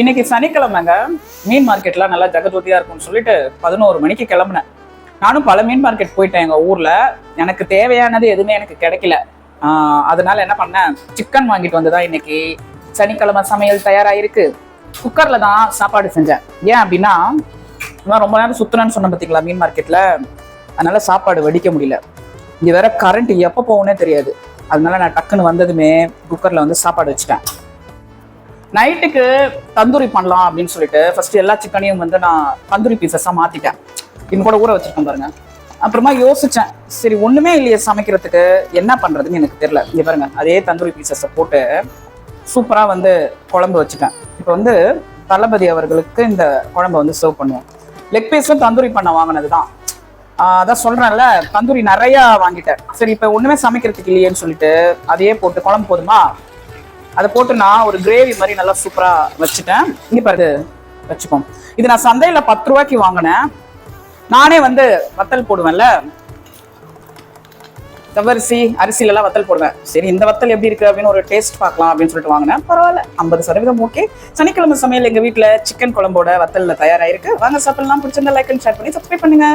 இன்னைக்கு சனிக்கிழமைங்க. மீன் மார்க்கெட்லாம் நல்லா ஜெகஜோதியாக இருக்கும்னு சொல்லிட்டு பதினோரு மணிக்கு கிளம்புனேன். நானும் பல மீன் மார்க்கெட் போயிட்டேன் எங்க ஊர்ல. எனக்கு தேவையானது எதுவுமே எனக்கு கிடைக்கல. அதனால என்ன பண்ணேன்? சிக்கன் வாங்கிட்டு வந்துதான் இன்னைக்கு சனிக்கிழமை சமையல் தயாராயிருக்கு. குக்கர்ல தான் சாப்பாடு செஞ்சேன். ஏன் அப்படின்னா நான் ரொம்ப நேரம் சுத்துனேன்னு சொன்னேன் பார்த்தீங்களா மீன் மார்க்கெட்டில் அதனால சாப்பாடு வடிக்க முடியல. இது வேற கரண்ட் எப்போ போகும்னே தெரியாது. அதனால நான் டக்குன்னு வந்ததுமே குக்கரில் வந்து சாப்பாடு வச்சுட்டேன். நைட்டுக்கு தந்தூரி பண்ணலாம் அப்படின்னு சொல்லிட்டு ஃபர்ஸ்ட் எல்லா சிக்கனையும் வந்து நான் தந்தூரி பீசஸாக மாற்றிட்டேன் இன்னும் கூட ஊற வச்சிருக்கேன் பாருங்க. அப்புறமா யோசிச்சேன் சரி ஒன்றுமே இல்லையே சமைக்கிறதுக்கு என்ன பண்ணுறதுன்னு எனக்கு தெரியல. இங்கே பாருங்க அதே தந்தூரி பீசஸை போட்டு சூப்பராக வந்து குழம்பு வச்சுட்டேன். இப்போ வந்து தளபதி அவர்களுக்கு இந்த குழம்பை வந்து சர்வ் பண்ணுவோம். லெக் பீஸும் தந்தூரி பண்ண வாங்கினது தான் அதான் சொல்கிறேன்ல தந்தூரி நிறையா வாங்கிட்டேன். சரி இப்போ ஒன்றுமே சமைக்கிறதுக்கு இல்லையேன்னு சொல்லிட்டு அதையே போட்டு குழம்பு போதுமா? அதை போட்டு நான் ஒரு கிரேவி மாதிரி நல்லா சூப்பரா வச்சுட்டேன். இங்க பாரு வச்சுப்போம் இது நான் சந்தையில பத்து ரூபாய்க்கு வாங்கினேன். நானே வந்து வத்தல் போடுவேன்ல. தவரிசி அரிசில எல்லாம் வத்தல் போடுவேன். சரி இந்த வத்தல் எப்படி இருக்கு அப்படின்னு ஒரு டேஸ்ட் பார்க்கலாம் அப்படின்னு சொல்லிட்டு வாங்கினேன். பரவாயில்ல. ஐம்பது சதவீதம் ஓகே சனிக்கிழமை சமையல் எங்க வீட்டில் சிக்கன் குழம்போட வத்தல்ல தயாராயிருக்கு. வாங்க சாப்பிடலாம். பிடிச்சிருந்தா லைக் அண்ட் ஷேர் பண்ணி சப்ஸ்கிரைப் பண்ணுங்க.